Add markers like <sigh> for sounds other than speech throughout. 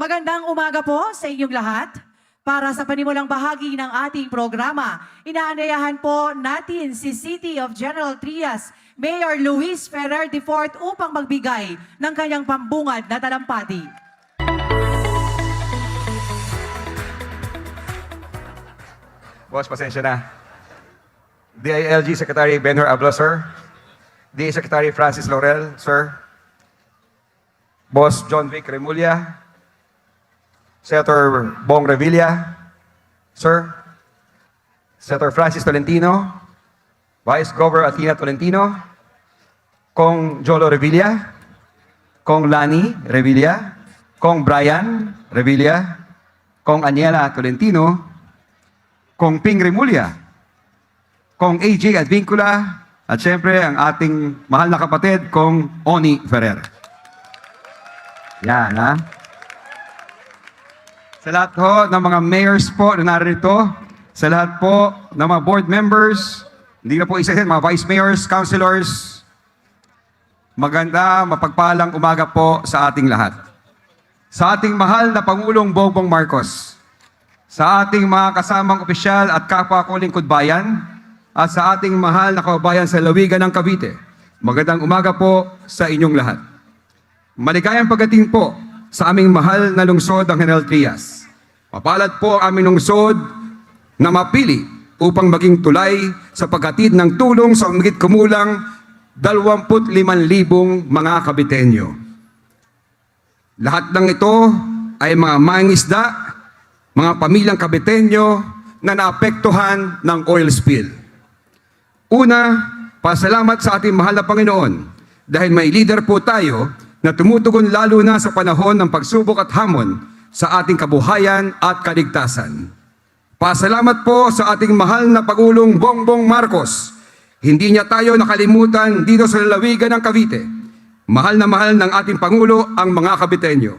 Magandang umaga po sa inyong lahat. Para sa panimulang bahagi ng ating programa, inaanyayahan po natin si City of General Trias, Mayor Luis Ferrer IV upang magbigay ng kanyang pambungad na talampati. Boss, pasensya na. DILG Secretary Benhur Abla, sir. DA Secretary Francis Laurel, sir. Boss John Vic Remulla. Senator Bong Revilla, sir. Senator Francis Tolentino. Vice Governor Athena Tolentino. Kong Jolo Revilla. Kong Lani Revilla. Kong Brian Revilla. Kong Aniela Tolentino. Kong Ping Remulla, Kong AJ Advincula, at syempre ang ating mahal na kapatid, Kong Oni Ferrer. Yan, ha? Sa lahat ho ng mga mayors po na narito, sa lahat po ng mga board members, hindi na po isa mga vice mayors, councilors, maganda, mapagpalang umaga po sa ating lahat. Sa ating mahal na Pangulong Bongbong Marcos, sa ating mga kasamang opisyal at kapwa ko bayan, at sa ating mahal na kababayan sa Lawigan ng Cavite. Magandang umaga po sa inyong lahat. Maligayang pagdating po sa aming mahal na lungsod ng General Trias. Mapalad po ang aming lungsod na mapili upang maging tulay sa paghatid ng tulong sa umigit kumulang 25,000 mga Kabitenyo. Lahat ng ito ay mga mangisda, mga pamilyang kabitenyo na naapektuhan ng oil spill. Una, pasalamat sa ating mahal na Panginoon dahil may leader po tayo na tumutugon lalo na sa panahon ng pagsubok at hamon sa ating kabuhayan at kaligtasan. Pasalamat po sa ating mahal na Pagulong Bongbong Marcos. Hindi niya tayo nakalimutan dito sa lalawigan ng Cavite. Mahal na mahal ng ating Pangulo ang mga Caviteño.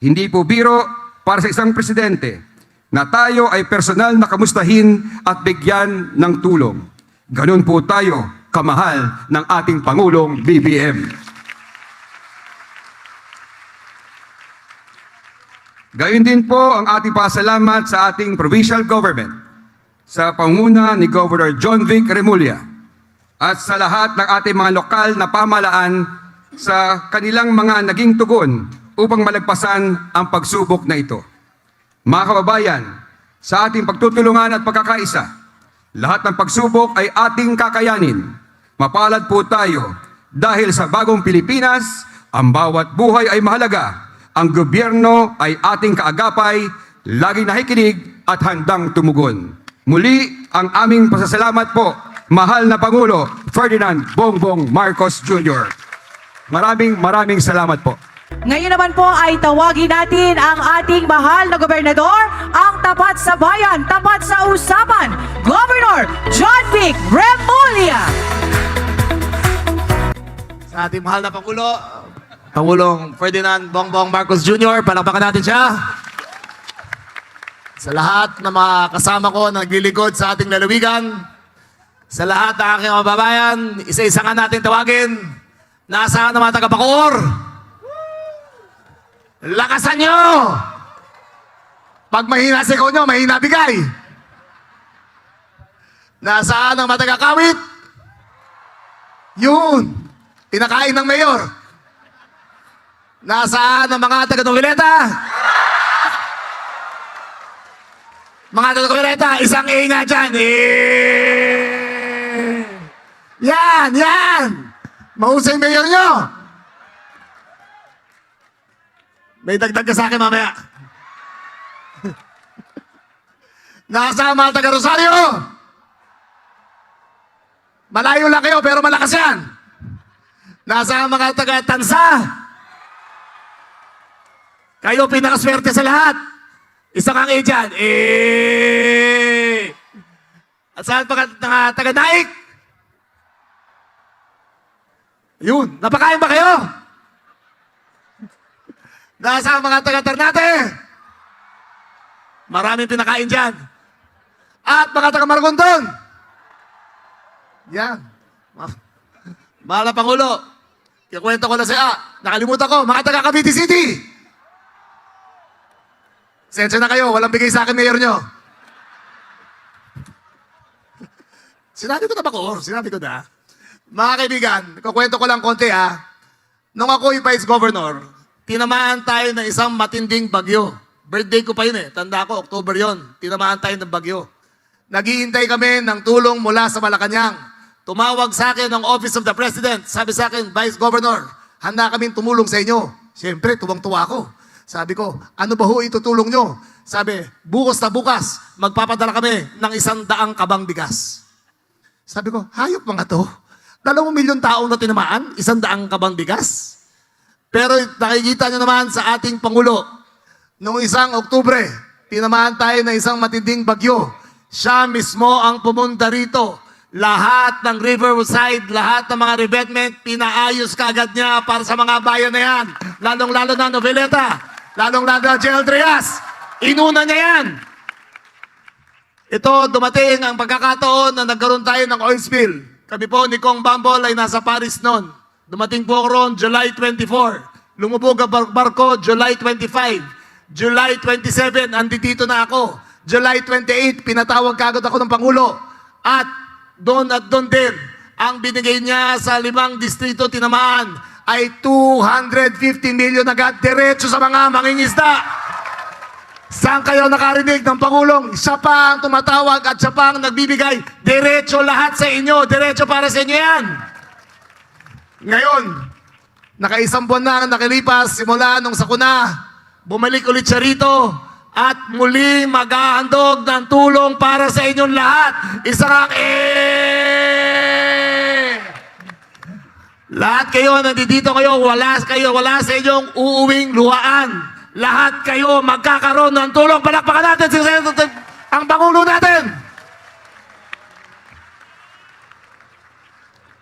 Hindi po biro para sa isang presidente na tayo ay personal na kamustahin at bigyan ng tulong. Ganun po tayo kamahal ng ating Pangulong BBM. Gayun din po ang ating pasalamat sa ating provincial government, sa panguna ni Governor John Vic Remulla, at sa lahat ng ating mga lokal na pamalaan sa kanilang mga naging tugon upang malagpasan ang pagsubok na ito. Mga kababayan, sa ating pagtutulungan at pagkakaisa, lahat ng pagsubok ay ating kakayanin. Mapalad po tayo dahil sa bagong Pilipinas, ang bawat buhay ay mahalaga. Ang gobyerno ay ating kaagapay, laging nakikinig at handang tumugon. Muli, ang aming pasasalamat po, mahal na Pangulo Ferdinand Bongbong Marcos Jr. Maraming maraming salamat po. Ngayon naman po ay tawagin natin ang ating mahal na gobernador, ang tapat sa bayan, tapat sa usapan, Governor John Vic Remulla. sa ating mahal na Pangulo, Pangulong Ferdinand Bongbong Marcos Jr. Palakpakan natin siya. Sa lahat ng mga kasama ko na naglilingkod sa ating lalawigan, sa lahat ng aking mga babayan, isa-isa nga natin tawagin. Nasaan ang mga taga-Bacoor? Lakasan nyo! Pag mahina ikaw nyo, mahina bigay. Nasaan ang mga taga-Kawit? Yun! Pinakain ng mayor. Nasaan ang mga taga-Noveleta? Mga taga-Noveleta, isang A nga dyan. Eh! Yan! Yan! Mahusay mayor nyo! May dagdag ka sa akin mamaya. <laughs> Nasaan mga taga-Rosario? Malayo lang kayo pero malakas yan. Nasa ang mga taga-tansa. Kayo pinakaswerte sa lahat. Isa kang A dyan. Eh! At saan pa mga taga-daik? Yun. Napakain ba kayo? Nasa mga taga-Ternate? Maraming pinakain dyan. At mga taga-Maragondon? Yan. Ma- Mahal na Pangulo, Kikwento ko na siya. Nakalimutan ko, mga taga Cavite City. Sensya na kayo, walang bigay sa akin mayor nyo. Sinabi ko na ba ko? Sinabi ko na. Mga kaibigan, kukwento ko lang konti ha. Nung ako yung vice governor, tinamaan tayo ng isang matinding bagyo. Birthday ko pa yun eh. Tanda ko, October yon. Tinamaan tayo ng bagyo. Naghihintay kami ng tulong mula sa Malacanang. Tumawag sa akin ng Office of the President. Sabi sa akin, Vice Governor, handa kaming tumulong sa inyo. Siyempre, tuwang-tuwa ako. Sabi ko, ano ba ho itutulong nyo? Sabi, bukas na bukas, magpapadala kami ng isang daang kabang bigas. Sabi ko, hayop mga to. Dalawang milyon tao na tinamaan, isang daang kabang bigas. Pero nakikita nyo naman sa ating Pangulo, noong isang Oktubre, tinamaan tayo ng isang matinding bagyo. Siya mismo ang pumunta rito. Lahat ng riverside, lahat ng mga revetment, pinaayos kaagad niya para sa mga bayan na yan. Lalong-lalo na Noveleta, lalong-lalo General Trias. Inuna niya yan. Ito, dumating ang pagkakataon na nagkaroon tayo ng oil spill. Kami po ni Kong Bambol ay nasa Paris noon. Dumating po ako roon July 24. Lumubog ang bar- barko July 25. July 27, andito na ako. July 28, pinatawag kagad ako ng Pangulo. At doon at doon din, ang binigay niya sa limang distrito tinamaan ay 250 million agad diretso sa mga mangingisda. Saan kayo nakarinig ng Pangulong? Siya pa ang tumatawag at siya pa ang nagbibigay. Diretso lahat sa inyo. Diretso para sa inyo yan. Ngayon, nakaisang buwan na nakilipas simula nung sakuna. Bumalik ulit siya rito at muli maghahandog ng tulong para sa inyong lahat. Isang eh! Lahat kayo, nandito kayo, wala kayo, wala sa inyong uuwing luhaan. Lahat kayo magkakaroon ng tulong. Palakpakan natin si Senator, ang Pangulo natin.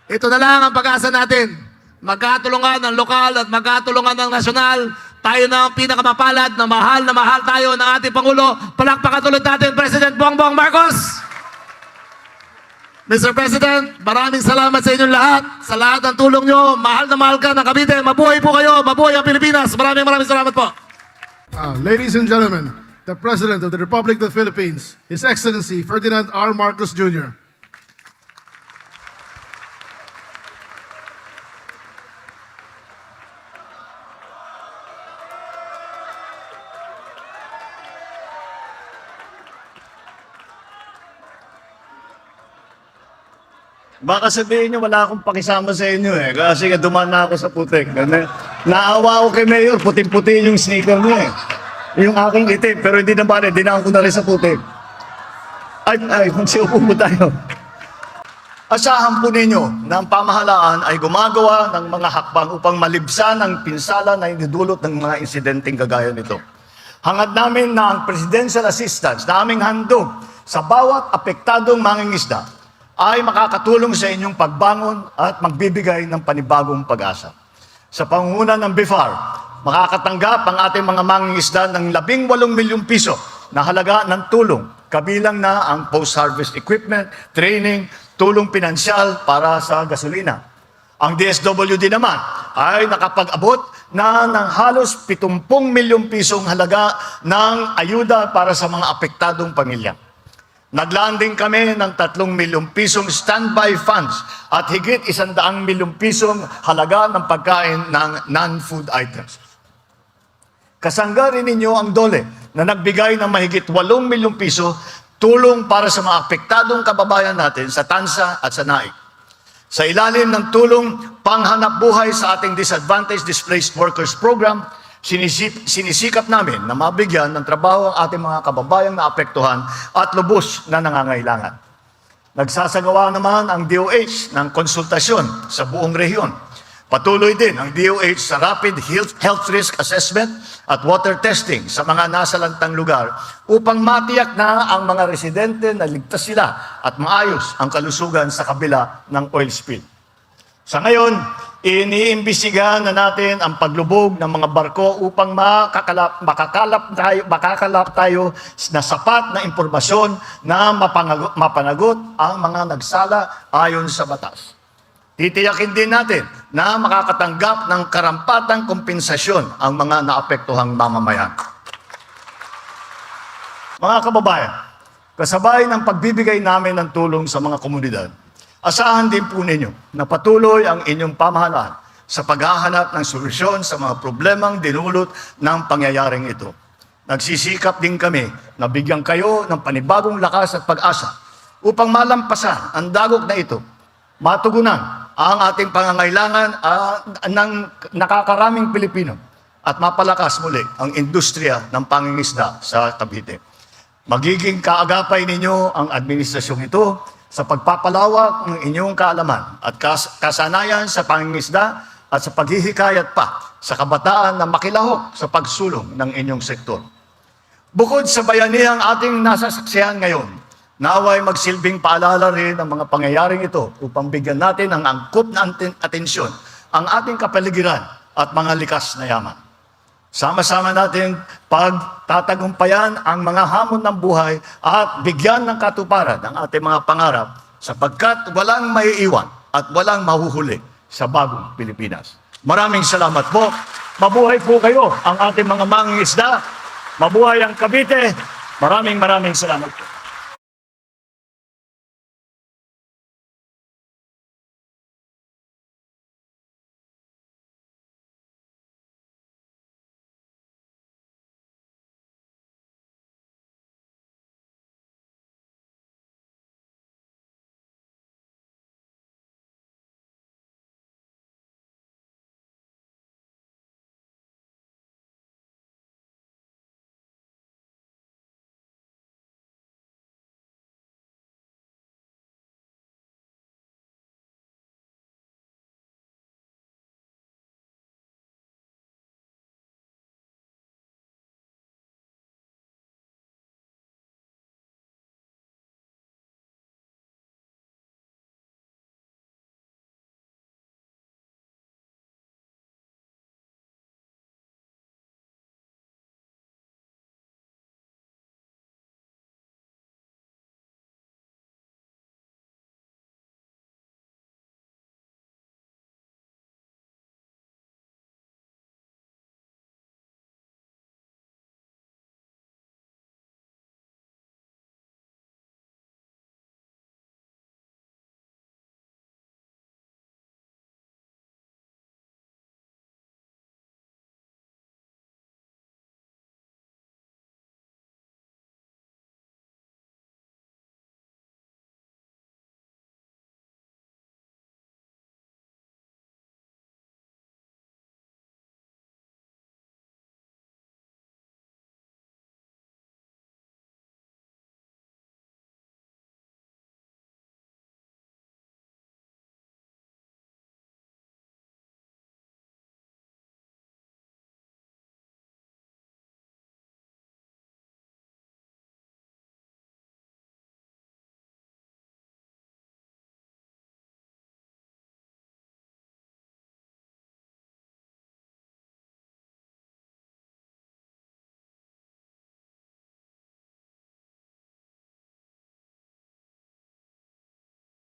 Ito na lang ang pag-asa natin. Magkatulungan ng lokal at magkatulungan ng nasyonal. Tayo na ang pinakamapalad na mahal na mahal tayo ng ating Pangulo. Palakpakan ulit natin, President Bongbong Marcos. Mr. President, maraming salamat sa inyong lahat. Sa lahat ng tulong nyo, mahal na mahal ka ng Cavite. Mabuhay po kayo, mabuhay ang Pilipinas. Maraming maraming salamat po. Uh, ladies and gentlemen, the President of the Republic of the Philippines, His Excellency Ferdinand R. Marcos Jr. Baka sabihin nyo, wala akong pakisama sa inyo eh. Kasi nga dumaan na ako sa putik. Ganun. Naawa ako kay Mayor, puting-puti yung sneaker niya eh. Yung aking itim, pero hindi naman eh, dinaan ko na rin sa putik. Ay, ay, magsiupo po tayo. Asahan po ninyo na ang pamahalaan ay gumagawa ng mga hakbang upang malibsan ang pinsala na indudulot ng mga insidenteng kagaya nito. Hangad namin na ang presidential assistance na aming handog sa bawat apektadong mangingisda ay makakatulong sa inyong pagbangon at magbibigay ng panibagong pag-asa. Sa pangunguna ng BIFAR, makakatanggap ang ating mga mangingisda ng 18 milyong piso na halaga ng tulong, kabilang na ang post-harvest equipment, training, tulong pinansyal para sa gasolina. Ang DSWD naman ay nakapag-abot na ng halos 70 milyong pisong halaga ng ayuda para sa mga apektadong pamilya. Naglaan din kami ng 3 milyong pisong standby funds at higit 100 milyong pisong halaga ng pagkain ng non-food items. Kasangga rin ninyo ang DOLE na nagbigay ng mahigit 8 milyong piso tulong para sa mga apektadong kababayan natin sa Tansa at sa Naik. Sa ilalim ng tulong panghanap buhay sa ating Disadvantaged Displaced Workers Program, sinisip, sinisikap namin na mabigyan ng trabaho ang ating mga kababayang naapektuhan at lubos na nangangailangan. Nagsasagawa naman ang DOH ng konsultasyon sa buong rehiyon. Patuloy din ang DOH sa rapid health, health risk assessment at water testing sa mga nasalantang lugar upang matiyak na ang mga residente na ligtas sila at maayos ang kalusugan sa kabila ng oil spill. Sa ngayon, iniimbisigahan na natin ang paglubog ng mga barko upang makakalap, makakalap tayo, makakalap tayo na sapat na impormasyon na mapanagot, ang mga nagsala ayon sa batas. Titiyakin din natin na makakatanggap ng karampatang kompensasyon ang mga naapektuhang mamamayan. Mga kababayan, kasabay ng pagbibigay namin ng tulong sa mga komunidad, asahan din po ninyo na patuloy ang inyong pamahalaan sa paghahanap ng solusyon sa mga problemang dinulot ng pangyayaring ito. Nagsisikap din kami na bigyan kayo ng panibagong lakas at pag-asa upang malampasan ang dagok na ito, matugunan ang ating pangangailangan ah, ng nakakaraming Pilipino at mapalakas muli ang industriya ng pangingisda sa Cavite. Magiging kaagapay ninyo ang administrasyong ito sa pagpapalawak ng inyong kaalaman at kas- kasanayan sa pangingisda at sa paghihikayat pa sa kabataan na makilahok sa pagsulong ng inyong sektor. Bukod sa bayanihang ating nasasaksihan ngayon, naway magsilbing paalala rin ang mga pangyayaring ito upang bigyan natin ng angkop na aten- atensyon ang ating kapaligiran at mga likas na yaman. Sama-sama natin pagtatagumpayan ang mga hamon ng buhay at bigyan ng katuparan ang ating mga pangarap sapagkat walang maiiwan at walang mahuhuli sa bagong Pilipinas. Maraming salamat po. Mabuhay po kayo ang ating mga mangingisda. Mabuhay ang Cavite. Maraming maraming salamat po.